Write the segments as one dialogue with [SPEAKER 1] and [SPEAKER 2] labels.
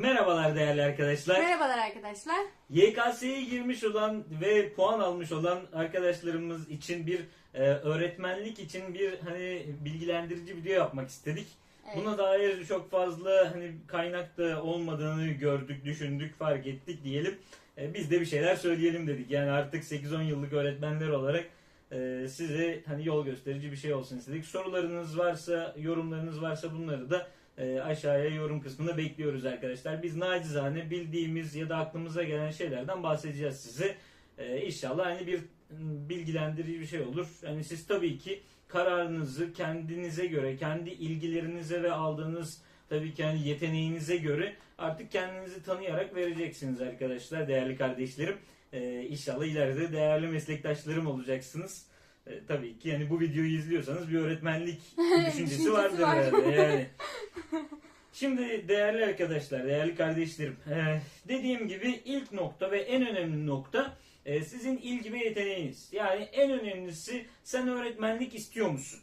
[SPEAKER 1] Merhabalar değerli arkadaşlar.
[SPEAKER 2] Merhabalar arkadaşlar.
[SPEAKER 1] YKS'ye girmiş olan ve puan almış olan arkadaşlarımız için bir e, öğretmenlik için bir hani bilgilendirici video yapmak istedik.
[SPEAKER 2] Evet.
[SPEAKER 1] Buna dair çok fazla hani kaynak da olmadığını gördük, düşündük, fark ettik diyelim. E, biz de bir şeyler söyleyelim dedik. Yani artık 8-10 yıllık öğretmenler olarak e, size hani yol gösterici bir şey olsun istedik. Sorularınız varsa, yorumlarınız varsa bunları da e, aşağıya yorum kısmında bekliyoruz arkadaşlar. Biz nacizane bildiğimiz ya da aklımıza gelen şeylerden bahsedeceğiz size. E, inşallah hani bir bilgilendirici bir şey olur. Hani siz tabii ki kararınızı kendinize göre, kendi ilgilerinize ve aldığınız tabii ki hani yeteneğinize göre artık kendinizi tanıyarak vereceksiniz arkadaşlar, değerli kardeşlerim. E, inşallah ileride değerli meslektaşlarım olacaksınız. E, tabii ki yani bu videoyu izliyorsanız bir öğretmenlik düşüncesi vardır
[SPEAKER 2] var.
[SPEAKER 1] herhalde yani. Şimdi değerli arkadaşlar, değerli kardeşlerim, e, dediğim gibi ilk nokta ve en önemli nokta e, sizin ilgi ve yeteneğiniz. Yani en önemlisi sen öğretmenlik istiyor musun?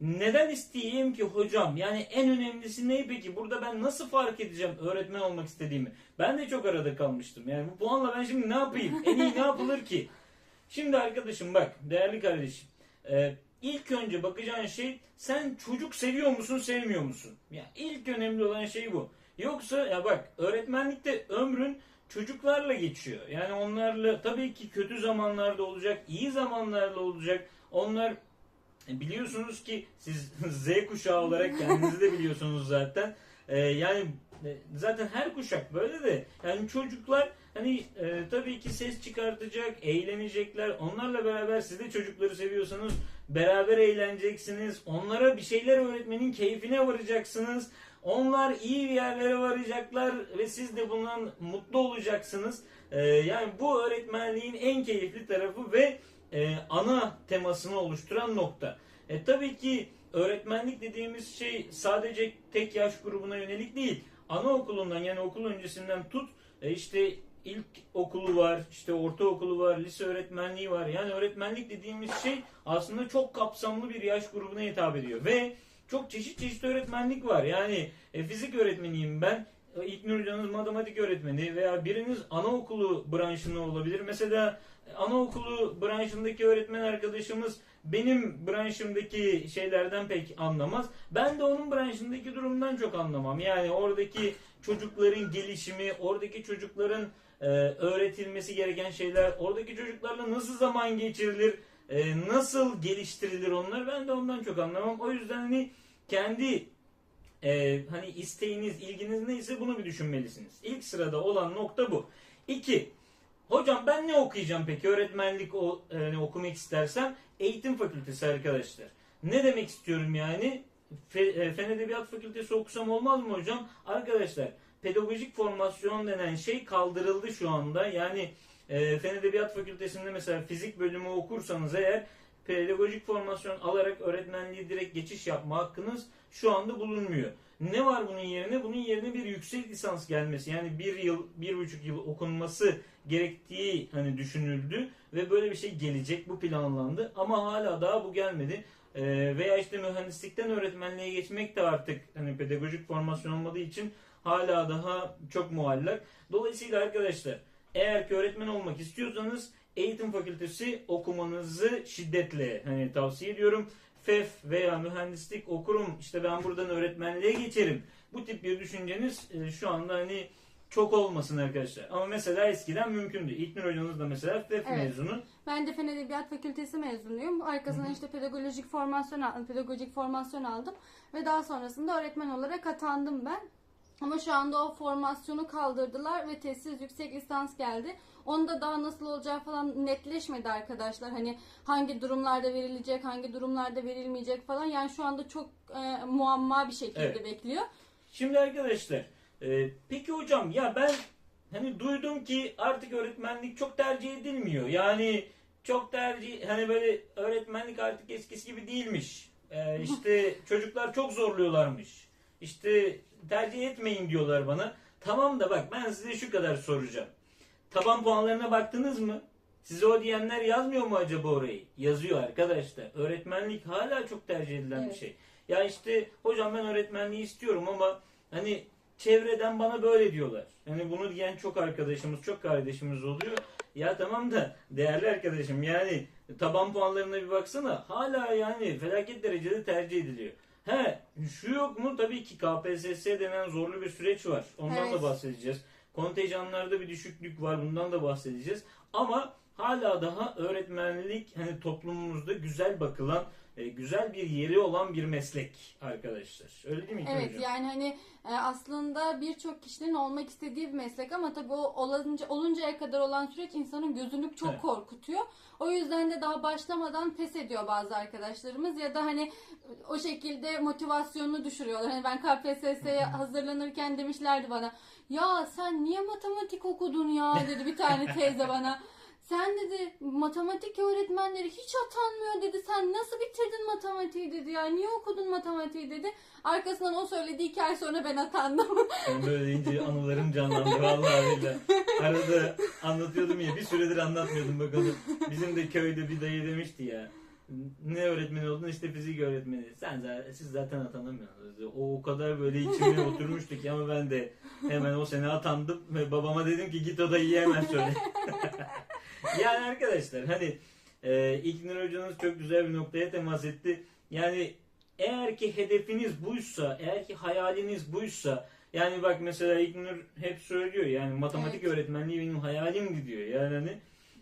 [SPEAKER 1] Neden isteyeyim ki hocam? Yani en önemlisi ne peki? Burada ben nasıl fark edeceğim öğretmen olmak istediğimi? Ben de çok arada kalmıştım. Yani bu puanla ben şimdi ne yapayım? En iyi ne yapılır ki? Şimdi arkadaşım bak, değerli kardeşim. E, ilk önce bakacağın şey sen çocuk seviyor musun, sevmiyor musun? Ya ilk önemli olan şey bu. Yoksa ya bak öğretmenlikte ömrün çocuklarla geçiyor. Yani onlarla tabii ki kötü zamanlarda olacak, iyi zamanlarda olacak. Onlar e, biliyorsunuz ki siz Z kuşağı olarak kendinizi de biliyorsunuz zaten. E, yani e, zaten her kuşak böyle de yani çocuklar hani e, tabii ki ses çıkartacak, eğlenecekler. Onlarla beraber siz de çocukları seviyorsanız beraber eğleneceksiniz. Onlara bir şeyler öğretmenin keyfine varacaksınız. Onlar iyi bir yerlere varacaklar ve siz de bundan mutlu olacaksınız. E, yani bu öğretmenliğin en keyifli tarafı ve e, ana temasını oluşturan nokta. E, tabii ki öğretmenlik dediğimiz şey sadece tek yaş grubuna yönelik değil. Anaokulundan yani okul öncesinden tut e, işte ilk okulu var, işte ortaokulu var, lise öğretmenliği var. Yani öğretmenlik dediğimiz şey aslında çok kapsamlı bir yaş grubuna hitap ediyor ve çok çeşit çeşit öğretmenlik var. Yani e, fizik öğretmeniyim ben. E, İlknur hocanız matematik öğretmeni veya biriniz anaokulu branşında olabilir. Mesela e, anaokulu branşındaki öğretmen arkadaşımız benim branşımdaki şeylerden pek anlamaz. Ben de onun branşındaki durumdan çok anlamam. Yani oradaki çocukların gelişimi, oradaki çocukların e, öğretilmesi gereken şeyler, oradaki çocuklarla nasıl zaman geçirilir, e, nasıl geliştirilir onlar ben de ondan çok anlamam. O yüzden hani kendi e, hani isteğiniz, ilginiz neyse bunu bir düşünmelisiniz. İlk sırada olan nokta bu. İki, hocam ben ne okuyacağım peki öğretmenlik o, e, okumak istersem? Eğitim fakültesi arkadaşlar. Ne demek istiyorum yani? E, Fen Edebiyat Fakültesi okusam olmaz mı hocam? Arkadaşlar pedagojik formasyon denen şey kaldırıldı şu anda. Yani e, Fen Edebiyat Fakültesi'nde mesela fizik bölümü okursanız eğer pedagojik formasyon alarak öğretmenliğe direkt geçiş yapma hakkınız şu anda bulunmuyor. Ne var bunun yerine? Bunun yerine bir yüksek lisans gelmesi yani bir yıl, bir buçuk yıl okunması gerektiği hani düşünüldü ve böyle bir şey gelecek bu planlandı ama hala daha bu gelmedi. Ee, veya işte mühendislikten öğretmenliğe geçmek de artık hani pedagojik formasyon olmadığı için hala daha çok muallak. Dolayısıyla arkadaşlar eğer ki öğretmen olmak istiyorsanız eğitim fakültesi okumanızı şiddetle hani tavsiye ediyorum. FEF veya mühendislik okurum işte ben buradan öğretmenliğe geçerim. Bu tip bir düşünceniz e, şu anda hani çok olmasın arkadaşlar. Ama mesela eskiden mümkündü. İlknur hocanız da mesela FEF
[SPEAKER 2] Evet.
[SPEAKER 1] mezunu.
[SPEAKER 2] Ben de Fen Edebiyat Fakültesi mezunuyum. Arkasından işte pedagojik formasyon aldım, pedagojik formasyon aldım ve daha sonrasında öğretmen olarak atandım ben. Ama şu anda o formasyonu kaldırdılar ve testsiz yüksek lisans geldi. Onda daha nasıl olacağı falan netleşmedi arkadaşlar. Hani hangi durumlarda verilecek, hangi durumlarda verilmeyecek falan. Yani şu anda çok e, muamma bir şekilde
[SPEAKER 1] Evet.
[SPEAKER 2] bekliyor.
[SPEAKER 1] Şimdi arkadaşlar e, peki hocam ya ben hani duydum ki artık öğretmenlik çok tercih edilmiyor. Yani çok tercih hani böyle öğretmenlik artık eskisi gibi değilmiş. E, işte çocuklar çok zorluyorlarmış. İşte tercih etmeyin diyorlar bana. Tamam da bak ben size şu kadar soracağım. Taban puanlarına baktınız mı? Size o diyenler yazmıyor mu acaba orayı? Yazıyor arkadaşlar. Öğretmenlik hala çok tercih edilen bir
[SPEAKER 2] Evet.
[SPEAKER 1] şey. Ya işte hocam ben öğretmenliği istiyorum ama hani çevreden bana böyle diyorlar. Yani bunu diyen çok arkadaşımız, çok kardeşimiz oluyor. Ya tamam da değerli arkadaşım yani taban puanlarına bir baksana. Hala yani felaket derecede tercih ediliyor. He şu yok mu? Tabii ki KPSS denen zorlu bir süreç var. Ondan
[SPEAKER 2] Evet.
[SPEAKER 1] da bahsedeceğiz. Kontenjanlarda bir düşüklük var. Bundan da bahsedeceğiz. Ama hala daha öğretmenlik hani toplumumuzda güzel bakılan, e, güzel bir yeri olan bir meslek arkadaşlar. Öyle değil mi
[SPEAKER 2] Evet
[SPEAKER 1] hocam?
[SPEAKER 2] yani hani e, aslında birçok kişinin olmak istediği bir meslek ama tabii o olunca, oluncaya kadar olan süreç insanın gözünü çok
[SPEAKER 1] Evet.
[SPEAKER 2] korkutuyor. O yüzden de daha başlamadan pes ediyor bazı arkadaşlarımız ya da hani o şekilde motivasyonunu düşürüyorlar. Hani ben KPSS'ye hazırlanırken demişlerdi bana ya sen niye matematik okudun ya dedi bir tane teyze bana. Sen dedi matematik öğretmenleri hiç atanmıyor dedi. Sen nasıl bitirdin matematiği dedi ya. Niye okudun matematiği dedi. Arkasından o söyledi iki ay sonra ben atandım.
[SPEAKER 1] Ben böyle deyince anılarım canlandı vallahi billahi. Arada anlatıyordum ya bir süredir anlatmıyordum bakalım. Bizim de köyde bir dayı demişti ya. Ne öğretmeni oldun işte fizik öğretmeni. Sen zaten, siz zaten atanamıyorsunuz. O o kadar böyle içime oturmuştu ki ama ben de hemen o sene atandım ve babama dedim ki git o dayıya hemen söyle. yani arkadaşlar hani e, İlknur hocanız çok güzel bir noktaya temas etti. Yani eğer ki hedefiniz buysa, eğer ki hayaliniz buysa yani bak mesela İlknur hep söylüyor yani matematik
[SPEAKER 2] Evet.
[SPEAKER 1] öğretmenliği benim hayalimdi diyor. Yani hani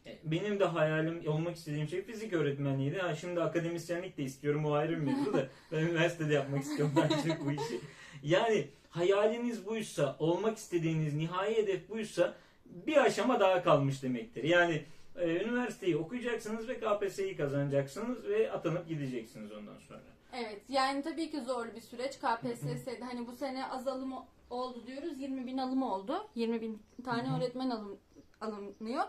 [SPEAKER 1] e, benim de hayalim olmak istediğim şey fizik öğretmenliğiydi. Ha, şimdi akademisyenlik de istiyorum o ayrı bir mevzu da ben üniversitede yapmak istiyorum çünkü bu işi. Yani hayaliniz buysa, olmak istediğiniz nihai hedef buysa bir aşama daha kalmış demektir. Yani e, üniversiteyi okuyacaksınız ve KPSS'yi kazanacaksınız ve atanıp gideceksiniz ondan sonra.
[SPEAKER 2] evet yani tabii ki zorlu bir süreç. KPSS'de hani bu sene az alım oldu diyoruz. 20 bin alım oldu. 20 bin tane öğretmen alım, alınıyor.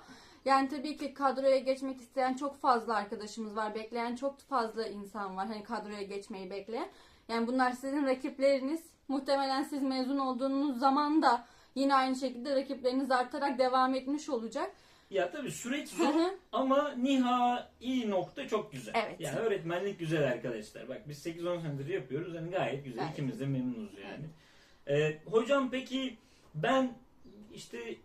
[SPEAKER 2] Yani tabii ki kadroya geçmek isteyen çok fazla arkadaşımız var. Bekleyen çok fazla insan var. Hani kadroya geçmeyi bekleyen. Yani bunlar sizin rakipleriniz. Muhtemelen siz mezun olduğunuz zaman da yine aynı şekilde rakipleriniz artarak devam etmiş olacak.
[SPEAKER 1] Ya tabii süreç zor ama nihai nokta çok güzel.
[SPEAKER 2] Evet.
[SPEAKER 1] Yani öğretmenlik güzel arkadaşlar. Bak biz 8-10 senedir yapıyoruz. Yani gayet güzel.
[SPEAKER 2] Gayet
[SPEAKER 1] İkimiz de memnunuz yani. Ee, hocam peki ben işte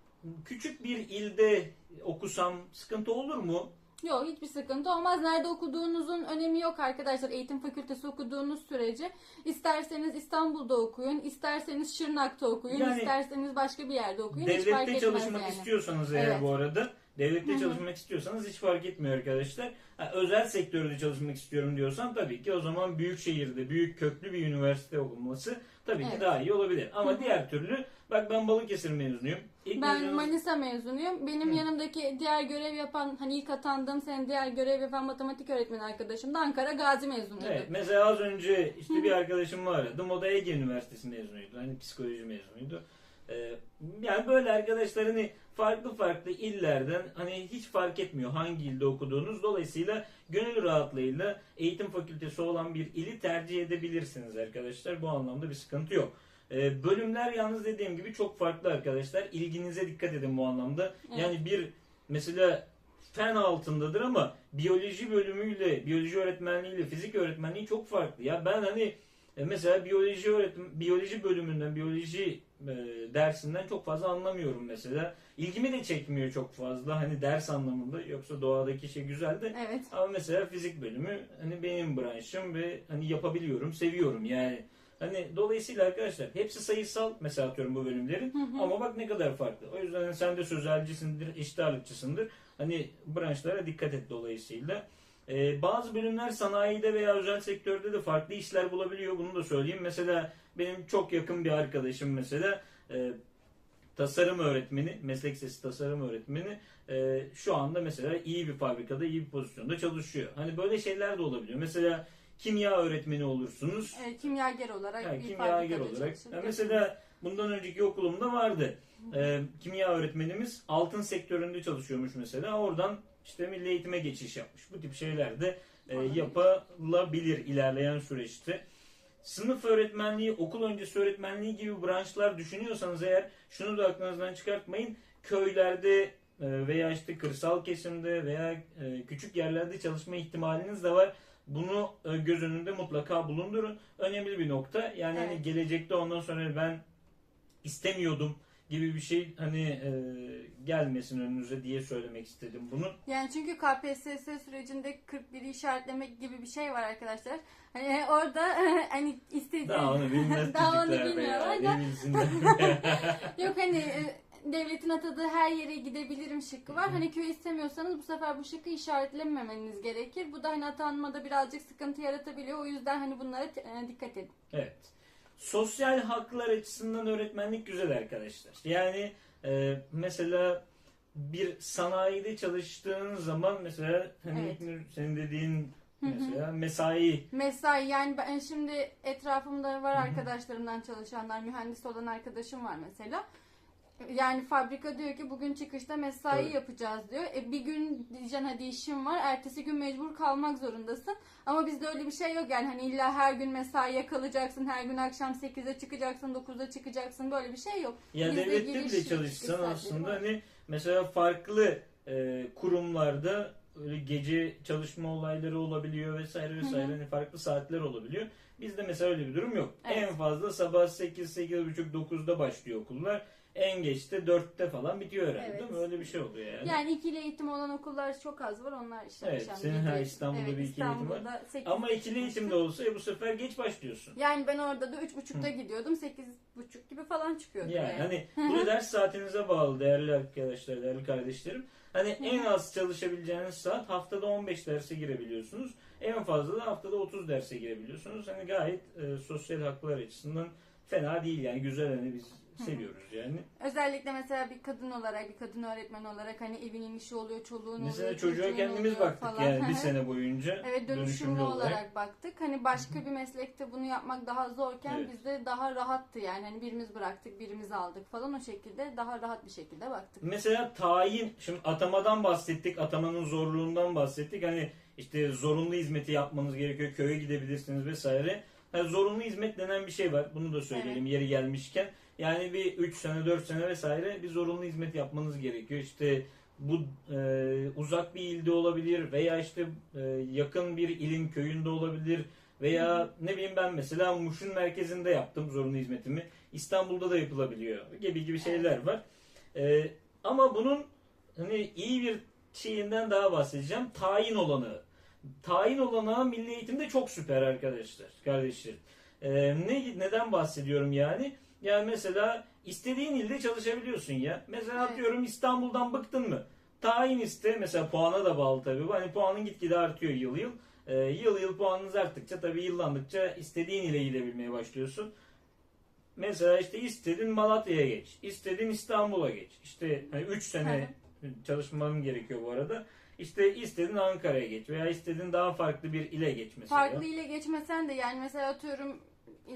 [SPEAKER 1] küçük bir ilde okusam sıkıntı olur mu?
[SPEAKER 2] Yok hiçbir sıkıntı olmaz. Nerede okuduğunuzun önemi yok arkadaşlar. Eğitim fakültesi okuduğunuz sürece isterseniz İstanbul'da okuyun, isterseniz Şırnak'ta okuyun,
[SPEAKER 1] Yani
[SPEAKER 2] isterseniz başka bir yerde okuyun. Hiç fark
[SPEAKER 1] Devlette
[SPEAKER 2] etmez
[SPEAKER 1] çalışmak
[SPEAKER 2] yani.
[SPEAKER 1] istiyorsanız eğer
[SPEAKER 2] Evet.
[SPEAKER 1] bu arada devlette çalışmak istiyorsanız hiç fark etmiyor arkadaşlar. Ha, özel sektörde çalışmak istiyorum diyorsan tabii ki o zaman büyük şehirde büyük köklü bir üniversite okunması tabii ki
[SPEAKER 2] Evet.
[SPEAKER 1] daha iyi olabilir. Ama diğer türlü bak ben Balıkesir mezunuyum. İlk
[SPEAKER 2] Ben
[SPEAKER 1] mezunumuz-
[SPEAKER 2] Manisa mezunuyum. Benim
[SPEAKER 1] Hı.
[SPEAKER 2] yanımdaki diğer görev yapan, hani ilk atandığım sene diğer görev yapan matematik öğretmeni arkadaşım da Ankara Gazi mezunuydu.
[SPEAKER 1] Evet, mesela az önce işte bir arkadaşımı aradım. O da Ege Üniversitesi mezunuydu. Hani psikoloji mezunuydu. Ee, yani böyle arkadaşlar hani farklı farklı illerden hani hiç fark etmiyor hangi ilde okuduğunuz. Dolayısıyla gönül rahatlığıyla eğitim fakültesi olan bir ili tercih edebilirsiniz arkadaşlar. Bu anlamda bir sıkıntı yok. Ee, bölümler yalnız dediğim gibi çok farklı arkadaşlar. İlginize dikkat edin bu anlamda.
[SPEAKER 2] Evet.
[SPEAKER 1] Yani bir mesela fen altındadır ama biyoloji bölümüyle, biyoloji öğretmenliğiyle fizik öğretmenliği çok farklı. Ya ben hani e, mesela biyoloji öğretim biyoloji bölümünden, biyoloji e, dersinden çok fazla anlamıyorum mesela. İlgimi de çekmiyor çok fazla hani ders anlamında. Yoksa doğadaki şey güzel de
[SPEAKER 2] Evet.
[SPEAKER 1] ama mesela fizik bölümü hani benim branşım ve hani yapabiliyorum, seviyorum yani. Hani dolayısıyla arkadaşlar hepsi sayısal mesela atıyorum bu bölümlerin
[SPEAKER 2] Hı hı.
[SPEAKER 1] ama bak ne kadar farklı. O yüzden hani sen de sözelcisindir, eşit ağırlıkçısındır. Hani branşlara dikkat et dolayısıyla. Ee, bazı bölümler sanayide veya özel sektörde de farklı işler bulabiliyor. Bunu da söyleyeyim. Mesela benim çok yakın bir arkadaşım mesela e, tasarım öğretmeni, meslek sesi tasarım öğretmeni e, şu anda mesela iyi bir fabrikada, iyi bir pozisyonda çalışıyor. Hani böyle şeyler de olabiliyor. Mesela kimya öğretmeni olursunuz.
[SPEAKER 2] Evet, kimyager olarak
[SPEAKER 1] Yani
[SPEAKER 2] bir
[SPEAKER 1] kimyager olarak.
[SPEAKER 2] çalışın.
[SPEAKER 1] Ya mesela bundan önceki okulumda vardı. Ee, kimya öğretmenimiz altın sektöründe çalışıyormuş mesela. Oradan işte milli eğitime geçiş yapmış. Bu tip şeyler de e, yapılabilir ilerleyen süreçte. Sınıf öğretmenliği, okul öncesi öğretmenliği gibi branşlar düşünüyorsanız eğer şunu da aklınızdan çıkartmayın. Köylerde e, veya işte kırsal kesimde veya e, küçük yerlerde çalışma ihtimaliniz de var. Bunu e, göz önünde mutlaka bulundurun. Önemli bir nokta. Yani hani
[SPEAKER 2] Evet.
[SPEAKER 1] gelecekte ondan sonra ben istemiyordum gibi bir şey hani e, gelmesin önünüze diye söylemek istedim bunu.
[SPEAKER 2] Yani çünkü KPSS sürecinde 41'i işaretlemek gibi bir şey var arkadaşlar. Hani orada hani istediği
[SPEAKER 1] Daha onu bilmez
[SPEAKER 2] Daha onu bilmiyorlar
[SPEAKER 1] ya.
[SPEAKER 2] da. Yok hani e, devletin atadığı her yere gidebilirim şıkkı var. Hani köy istemiyorsanız bu sefer bu şıkkı işaretlememeniz gerekir. Bu da hani atanmada birazcık sıkıntı yaratabiliyor. O yüzden hani bunlara e, dikkat edin.
[SPEAKER 1] Evet. Sosyal haklar açısından öğretmenlik güzel arkadaşlar. Yani e, mesela bir sanayide çalıştığın zaman mesela hani
[SPEAKER 2] Evet.
[SPEAKER 1] Senin dediğin
[SPEAKER 2] Hı hı.
[SPEAKER 1] mesela mesai
[SPEAKER 2] Mesai yani ben şimdi etrafımda var arkadaşlarımdan çalışanlar, mühendis olan arkadaşım var mesela. Yani fabrika diyor ki bugün çıkışta mesai
[SPEAKER 1] Evet.
[SPEAKER 2] yapacağız diyor. E bir gün diyeceksin hadi işim var. Ertesi gün mecbur kalmak zorundasın. Ama bizde öyle bir şey yok yani hani illa her gün mesaiye kalacaksın. Her gün akşam 8'de çıkacaksın, 9'da çıkacaksın. Böyle bir şey yok.
[SPEAKER 1] ya
[SPEAKER 2] Bizde
[SPEAKER 1] devlette
[SPEAKER 2] giriş
[SPEAKER 1] bile çalışsan aslında
[SPEAKER 2] var.
[SPEAKER 1] hani mesela farklı e, kurumlarda öyle gece çalışma olayları olabiliyor vesaire vesaire
[SPEAKER 2] Hı hı.
[SPEAKER 1] hani farklı saatler olabiliyor. Bizde mesela öyle bir durum yok.
[SPEAKER 2] Evet.
[SPEAKER 1] En fazla sabah 8 8.30 9'da başlıyor okullar. En geç de 4'te falan bitiyor herhalde
[SPEAKER 2] Evet.
[SPEAKER 1] değil mi? Öyle bir şey oluyor yani.
[SPEAKER 2] Yani ikili eğitim olan okullar çok az var. Onlar işte
[SPEAKER 1] Evet,
[SPEAKER 2] akşam
[SPEAKER 1] senin her İstanbul'da bir ikili eğitim var.
[SPEAKER 2] İstanbul'da sekiz
[SPEAKER 1] Ama ikili eğitimde olsa e, bu sefer geç başlıyorsun.
[SPEAKER 2] Yani ben orada da üç buçukta gidiyordum. Sekiz buçuk gibi falan çıkıyordum.
[SPEAKER 1] Yani
[SPEAKER 2] Yani.
[SPEAKER 1] hani bu ders saatinize bağlı değerli arkadaşlar, değerli kardeşlerim. Hani en az çalışabileceğiniz saat haftada 15 derse girebiliyorsunuz. En fazla da haftada 30 derse girebiliyorsunuz. Hani gayet e, sosyal haklar açısından fena değil yani güzel hani biz seviyoruz yani.
[SPEAKER 2] Özellikle mesela bir kadın olarak, bir kadın öğretmen olarak hani evinin işi oluyor, çoluğun
[SPEAKER 1] Mesela
[SPEAKER 2] oluyor,
[SPEAKER 1] çocuğa
[SPEAKER 2] çocuğun
[SPEAKER 1] kendimiz
[SPEAKER 2] oluyor
[SPEAKER 1] baktık
[SPEAKER 2] falan.
[SPEAKER 1] yani bir sene boyunca
[SPEAKER 2] Evet dönüşümlü olarak baktık. Hani başka bir meslekte bunu yapmak daha zorken
[SPEAKER 1] Evet.
[SPEAKER 2] bizde daha rahattı yani. Hani birimiz bıraktık, birimiz aldık falan o şekilde daha rahat bir şekilde baktık.
[SPEAKER 1] Mesela tayin, şimdi atamadan bahsettik, atamanın zorluğundan bahsettik. Hani işte zorunlu hizmeti yapmanız gerekiyor, köye gidebilirsiniz vesaire. Yani zorunlu hizmet denen bir şey var. Bunu da söyleyelim yeri gelmişken. Yani bir 3 sene, 4 sene vesaire bir zorunlu hizmet yapmanız gerekiyor. İşte bu e, uzak bir ilde olabilir veya işte e, yakın bir ilin köyünde olabilir veya ne bileyim ben mesela Muş'un merkezinde yaptım zorunlu hizmetimi. İstanbul'da da yapılabiliyor gibi gibi şeyler var. E, ama bunun hani iyi bir şeyinden daha bahsedeceğim. Tayin olanı. Tayin olanağı milli eğitimde çok süper arkadaşlar, kardeşlerim. Ee, ne neden bahsediyorum yani? Yani mesela istediğin ilde çalışabiliyorsun ya. Mesela
[SPEAKER 2] Evet.
[SPEAKER 1] atıyorum İstanbul'dan bıktın mı? Tayin iste. Mesela puana da bağlı tabii. Hani puanın gitgide artıyor yıl yıl. Ee, yıl yıl puanınız arttıkça tabii yıllandıkça istediğin ile gidebilmeye başlıyorsun. Mesela işte istedin Malatya'ya geç. istedin İstanbul'a geç. İşte 3 sene çalışman gerekiyor bu arada. İşte istedin Ankara'ya geç veya istedin daha farklı bir ile geç mesela.
[SPEAKER 2] Farklı ile geçmesen de yani mesela atıyorum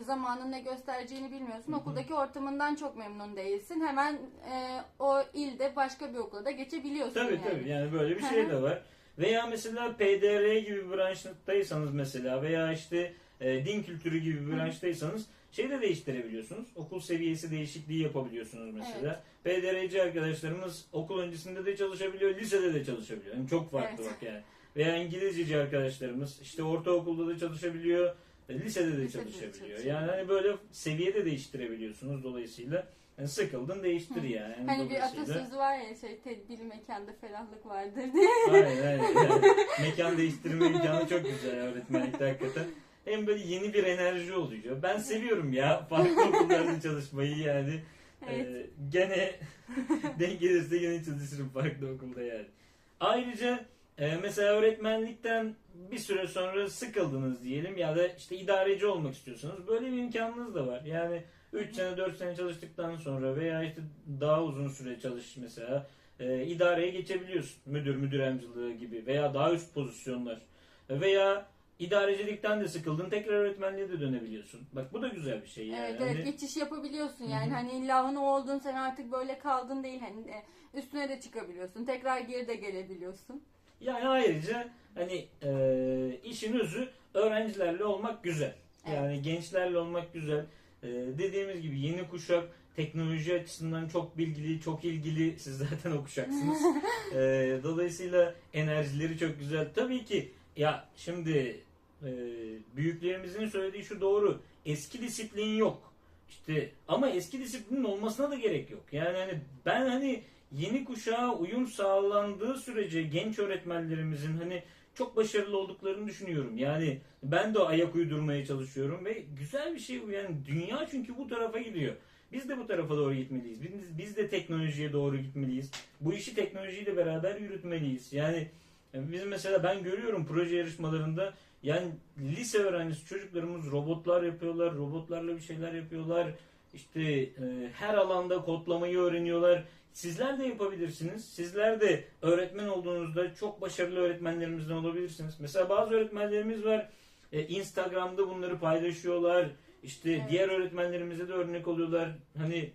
[SPEAKER 2] zamanın ne göstereceğini bilmiyorsun. Okuldaki ortamından çok memnun değilsin. Hemen e, o ilde başka bir okula da geçebiliyorsun
[SPEAKER 1] Tabii
[SPEAKER 2] yani.
[SPEAKER 1] tabii yani böyle bir şey de var. Veya mesela PDR gibi bir branştaysanız mesela veya işte e, din kültürü gibi bir branştaysanız şey de değiştirebiliyorsunuz. Okul seviyesi değişikliği yapabiliyorsunuz mesela. PDR'ci arkadaşlarımız okul öncesinde de çalışabiliyor, lisede de çalışabiliyor. Yani çok farklı
[SPEAKER 2] Evet.
[SPEAKER 1] bak yani. Veya İngilizceci arkadaşlarımız işte ortaokulda da çalışabiliyor, e, lisede de çalışabiliyor. Yani hani böyle seviye de değiştirebiliyorsunuz dolayısıyla. Yani sıkıldın değiştir yani. Yani
[SPEAKER 2] Hani bir atasözü var ya şey tedbirli mekanda ferahlık vardır diye.
[SPEAKER 1] Aynen aynen. Yani mekan değiştirme imkanı çok güzel öğretmenlikte hakikaten. Hem böyle yeni bir enerji oluyor. Ben seviyorum ya farklı okullarda çalışmayı yani.
[SPEAKER 2] Evet.
[SPEAKER 1] Ee, gene denk gelirse gene çalışırım farklı okulda yani. Ayrıca e, mesela öğretmenlikten bir süre sonra sıkıldınız diyelim ya da işte idareci olmak istiyorsanız böyle bir imkanınız da var. Yani 3 sene 4 sene çalıştıktan sonra veya işte daha uzun süre çalış mesela e, idareye geçebiliyorsun. Müdür, müdür yardımcılığı gibi veya daha üst pozisyonlar. Veya idarecilikten de sıkıldın tekrar öğretmenliğe de dönebiliyorsun. Bak bu da güzel bir şey yani.
[SPEAKER 2] Evet evet
[SPEAKER 1] Hani-
[SPEAKER 2] geçiş yapabiliyorsun yani
[SPEAKER 1] Hı hı.
[SPEAKER 2] hani illa onu oldun sen artık böyle kaldın değil hani e, üstüne de çıkabiliyorsun tekrar geri de gelebiliyorsun.
[SPEAKER 1] Yani ayrıca hani e, işin özü öğrencilerle olmak güzel. Yani gençlerle olmak güzel. E, dediğimiz gibi yeni kuşak teknoloji açısından çok bilgili, çok ilgili. Siz zaten o kuşaksınız. E, dolayısıyla enerjileri çok güzel. Tabii ki ya şimdi e, büyüklerimizin söylediği şu doğru. Eski disiplin yok. işte ama eski disiplinin olmasına da gerek yok. Yani hani ben hani yeni kuşağa uyum sağlandığı sürece genç öğretmenlerimizin hani çok başarılı olduklarını düşünüyorum. Yani ben de ayak uydurmaya çalışıyorum ve güzel bir şey bu. Yani dünya çünkü bu tarafa gidiyor. Biz de bu tarafa doğru gitmeliyiz. Biz, biz de teknolojiye doğru gitmeliyiz. Bu işi teknolojiyle beraber yürütmeliyiz. Yani biz mesela ben görüyorum proje yarışmalarında yani lise öğrencisi çocuklarımız robotlar yapıyorlar, robotlarla bir şeyler yapıyorlar. İşte e, her alanda kodlamayı öğreniyorlar. Sizler de yapabilirsiniz. Sizler de öğretmen olduğunuzda çok başarılı öğretmenlerimizden olabilirsiniz. Mesela bazı öğretmenlerimiz var. e, Instagram'da bunları paylaşıyorlar. İşte
[SPEAKER 2] Evet.
[SPEAKER 1] diğer öğretmenlerimize de örnek oluyorlar. Hani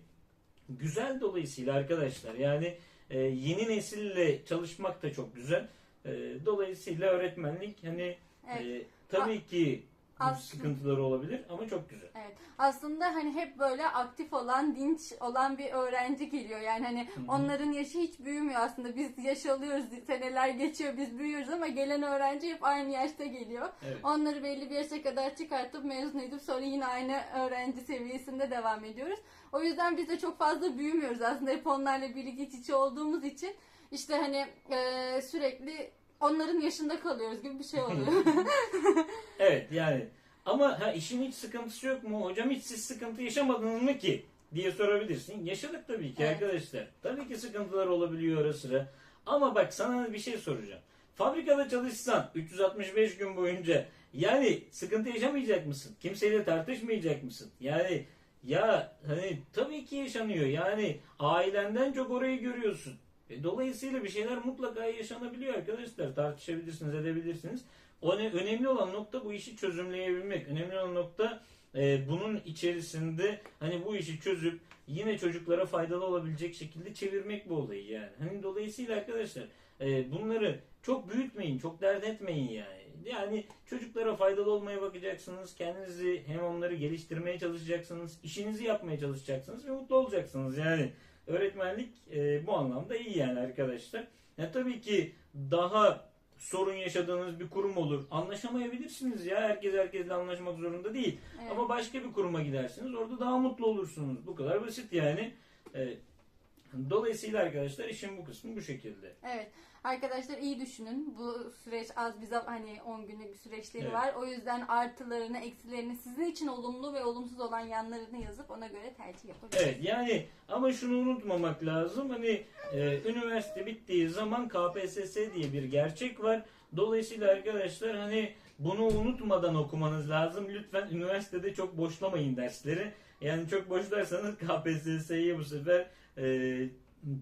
[SPEAKER 1] güzel dolayısıyla arkadaşlar. Yani e, yeni nesille çalışmak da çok güzel. E, dolayısıyla öğretmenlik hani
[SPEAKER 2] Evet.
[SPEAKER 1] e, tabii ki
[SPEAKER 2] Aslında-
[SPEAKER 1] sıkıntıları olabilir ama çok güzel.
[SPEAKER 2] Evet. Aslında hani hep böyle aktif olan, dinç olan bir öğrenci geliyor. Yani hani
[SPEAKER 1] hı.
[SPEAKER 2] onların yaşı hiç büyümüyor aslında. Biz yaş alıyoruz, seneler geçiyor, biz büyüyoruz ama gelen öğrenci hep aynı yaşta geliyor.
[SPEAKER 1] Evet.
[SPEAKER 2] Onları belli bir yaşa kadar çıkartıp mezun edip sonra yine aynı öğrenci seviyesinde devam ediyoruz. O yüzden biz de çok fazla büyümüyoruz aslında. Hep onlarla birlikte iç içe olduğumuz için işte hani e, sürekli onların yaşında kalıyoruz gibi bir şey oluyor.
[SPEAKER 1] Evet yani ama ha, işin hiç sıkıntısı yok mu? Hocam hiç siz sıkıntı yaşamadınız mı ki? diye sorabilirsin. Yaşadık tabii ki
[SPEAKER 2] Evet.
[SPEAKER 1] arkadaşlar. Tabii ki sıkıntılar olabiliyor ara sıra. Ama bak sana bir şey soracağım. Fabrikada çalışsan 365 gün boyunca yani sıkıntı yaşamayacak mısın? Kimseyle tartışmayacak mısın? Yani ya hani tabii ki yaşanıyor. Yani ailenden çok orayı görüyorsun. E, dolayısıyla bir şeyler mutlaka yaşanabiliyor arkadaşlar. Tartışabilirsiniz, edebilirsiniz. O ne, önemli olan nokta bu işi çözümleyebilmek. Önemli olan nokta e, bunun içerisinde hani bu işi çözüp yine çocuklara faydalı olabilecek şekilde çevirmek bu olayı yani. Hani dolayısıyla arkadaşlar e, bunları çok büyütmeyin, çok dert etmeyin yani. Yani çocuklara faydalı olmaya bakacaksınız. Kendinizi hem onları geliştirmeye çalışacaksınız. işinizi yapmaya çalışacaksınız ve mutlu olacaksınız. Yani öğretmenlik e, bu anlamda iyi yani arkadaşlar. Ya tabii ki daha sorun yaşadığınız bir kurum olur. Anlaşamayabilirsiniz ya. Herkes herkesle anlaşmak zorunda değil.
[SPEAKER 2] Evet.
[SPEAKER 1] Ama başka bir kuruma gidersiniz. Orada daha mutlu olursunuz. Bu kadar basit yani. E, dolayısıyla arkadaşlar işin bu kısmı bu şekilde.
[SPEAKER 2] Evet. Arkadaşlar iyi düşünün. Bu süreç az bize hani 10 günlük bir süreçleri
[SPEAKER 1] Evet.
[SPEAKER 2] var. O yüzden artılarını, eksilerini sizin için olumlu ve olumsuz olan yanlarını yazıp ona göre tercih yapabilirsiniz.
[SPEAKER 1] Evet yani ama şunu unutmamak lazım. Hani e, üniversite bittiği zaman KPSS diye bir gerçek var. Dolayısıyla arkadaşlar hani bunu unutmadan okumanız lazım. Lütfen üniversitede çok boşlamayın dersleri. Yani çok boşlarsanız KPSS'ye bu sefer e,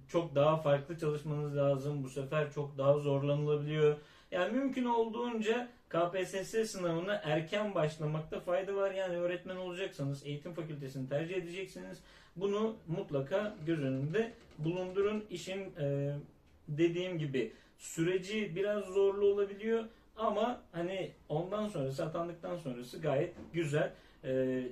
[SPEAKER 1] çok daha farklı çalışmanız lazım. Bu sefer çok daha zorlanılabiliyor. Yani mümkün olduğunca KPSS sınavına erken başlamakta fayda var. Yani öğretmen olacaksanız eğitim fakültesini tercih edeceksiniz. Bunu mutlaka göz önünde bulundurun. İşin e, dediğim gibi süreci biraz zorlu olabiliyor ama hani ondan sonrası atandıktan sonrası gayet güzel. E,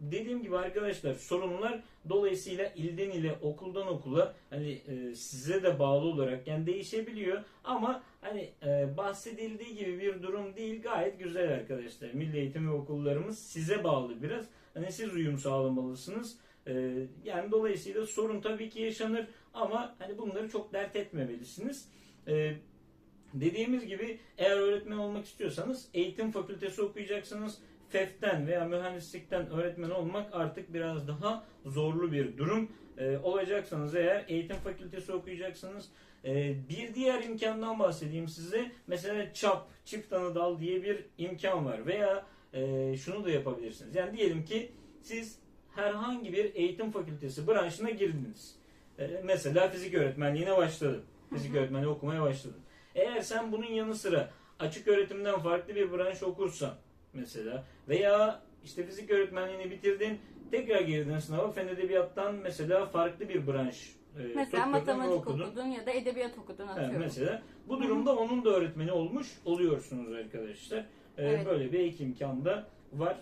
[SPEAKER 1] dediğim gibi arkadaşlar sorunlar dolayısıyla ilden ile okuldan okula hani e, size de bağlı olarak yani değişebiliyor ama hani e, bahsedildiği gibi bir durum değil gayet güzel arkadaşlar. Milli eğitim ve okullarımız size bağlı biraz. Hani siz uyum sağlamalısınız. E, yani dolayısıyla sorun tabii ki yaşanır ama hani bunları çok dert etmemelisiniz. E, dediğimiz gibi eğer öğretmen olmak istiyorsanız eğitim fakültesi okuyacaksınız. FEF'ten veya mühendislikten öğretmen olmak artık biraz daha zorlu bir durum. E, olacaksanız eğer eğitim fakültesi okuyacaksınız. E, bir diğer imkandan bahsedeyim size. Mesela ÇAP, çift anadal diye bir imkan var. Veya e, şunu da yapabilirsiniz. Yani diyelim ki siz herhangi bir eğitim fakültesi branşına girdiniz. E, mesela fizik öğretmenliğine başladın. Fizik öğretmenliği okumaya başladın. Eğer sen bunun yanı sıra açık öğretimden farklı bir branş okursan mesela veya işte fizik öğretmenliğini bitirdin tekrar girdin sınava fen edebiyattan mesela farklı bir branş e,
[SPEAKER 2] Mesela matematik
[SPEAKER 1] okudun.
[SPEAKER 2] okudun ya da edebiyat okudun
[SPEAKER 1] Evet,
[SPEAKER 2] atıyorum.
[SPEAKER 1] mesela bu durumda onun da öğretmeni olmuş oluyorsunuz arkadaşlar. Ee,
[SPEAKER 2] Evet.
[SPEAKER 1] Böyle bir ek imkan da var.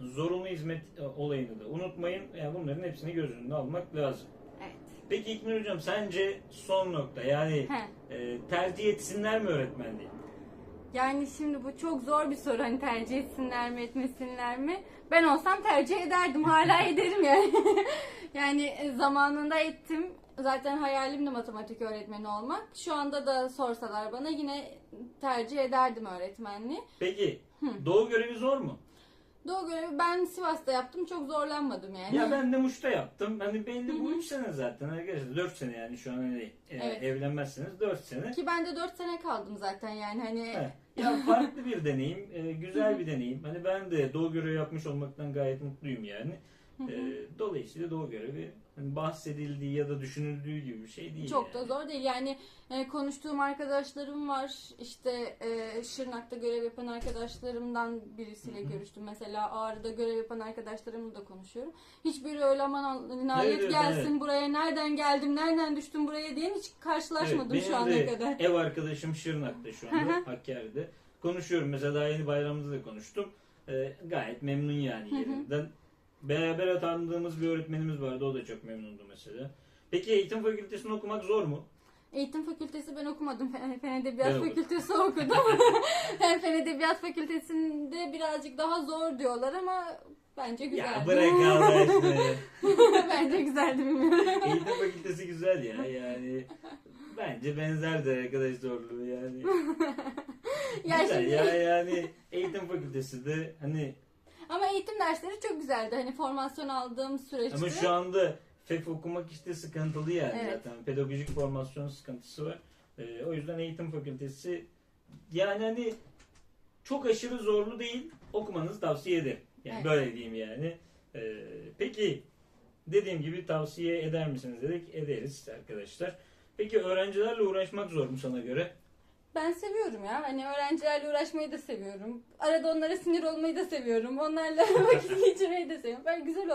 [SPEAKER 1] Zorunlu hizmet e, olayını da unutmayın. Yani bunların hepsini göz önünde almak lazım.
[SPEAKER 2] Evet.
[SPEAKER 1] Peki İknur Hocam sence son nokta yani
[SPEAKER 2] He.
[SPEAKER 1] e, tercih etsinler mi öğretmenliği?
[SPEAKER 2] Yani şimdi bu çok zor bir soru hani tercih etsinler mi etmesinler mi? Ben olsam tercih ederdim hala ederim yani. yani e, zamanında ettim. Zaten hayalim de matematik öğretmeni olmak. Şu anda da sorsalar bana yine tercih ederdim öğretmenliği.
[SPEAKER 1] Peki doğu görevi zor mu?
[SPEAKER 2] Doğu görevi ben Sivas'ta yaptım çok zorlanmadım yani.
[SPEAKER 1] Ya ben de Muş'ta yaptım. Hani belli bu 3 sene zaten arkadaşlar. 4 sene yani şu an hani e,
[SPEAKER 2] Evet.
[SPEAKER 1] evlenmezseniz 4 sene.
[SPEAKER 2] Ki ben de 4 sene kaldım zaten yani hani
[SPEAKER 1] Evet. Ya farklı bir deneyim, e, güzel bir deneyim. Hani ben de doğu görevi yapmış olmaktan gayet mutluyum yani. E, dolayısıyla doğu görevi hani bahsedildiği ya da düşünüldüğü gibi bir şey değil.
[SPEAKER 2] Çok da
[SPEAKER 1] yani.
[SPEAKER 2] zor değil. Yani e, konuştuğum arkadaşlarım var. İşte e, Şırnak'ta görev yapan arkadaşlarımdan birisiyle görüştüm. Mesela Ağrı'da görev yapan arkadaşlarımla da konuşuyorum. Hiçbiri öyle aman nihayet
[SPEAKER 1] Evet,
[SPEAKER 2] gelsin
[SPEAKER 1] evet.
[SPEAKER 2] buraya nereden geldim nereden düştüm buraya diye hiç karşılaşmadım
[SPEAKER 1] Evet,
[SPEAKER 2] şu ana
[SPEAKER 1] de
[SPEAKER 2] kadar.
[SPEAKER 1] Ev arkadaşım Şırnak'ta şu anda Hakkari'de. Konuşuyorum mesela daha yeni bayramımızda da konuştum. E, gayet memnun yani yerinden. Beraber atandığımız bir öğretmenimiz vardı o da çok memnundu mesela. Peki eğitim fakültesini okumak zor mu?
[SPEAKER 2] Eğitim fakültesi ben okumadım. Fen, Fen Edebiyat
[SPEAKER 1] Ben okudum.
[SPEAKER 2] fakültesi okudum. Fen Edebiyat fakültesinde birazcık daha zor diyorlar ama bence güzeldi.
[SPEAKER 1] Ya bırak Allah aşkına
[SPEAKER 2] bence güzeldi bilmiyorum.
[SPEAKER 1] Eğitim fakültesi güzel ya yani. Bence benzerdir arkadaş zorluğu yani.
[SPEAKER 2] Ya
[SPEAKER 1] güzel
[SPEAKER 2] şimdi-
[SPEAKER 1] ya yani eğitim fakültesi de hani
[SPEAKER 2] Ama eğitim dersleri çok güzeldi. Hani formasyon aldığım süreçte.
[SPEAKER 1] ama şu anda FEF okumak işte sıkıntılı yani
[SPEAKER 2] Evet.
[SPEAKER 1] zaten. Pedagojik formasyon sıkıntısı var. Ee, o yüzden eğitim fakültesi yani hani çok aşırı zorlu değil. Okumanızı tavsiye ederim. Yani
[SPEAKER 2] Evet.
[SPEAKER 1] böyle diyeyim yani. Ee, peki dediğim gibi tavsiye eder misiniz dedik. Ederiz arkadaşlar. Peki öğrencilerle uğraşmak zor mu sana göre?
[SPEAKER 2] Ben seviyorum ya. Hani öğrencilerle uğraşmayı da seviyorum. Arada onlara sinir olmayı da seviyorum. Onlarla vakit geçirmeyi de seviyorum. Ben güzel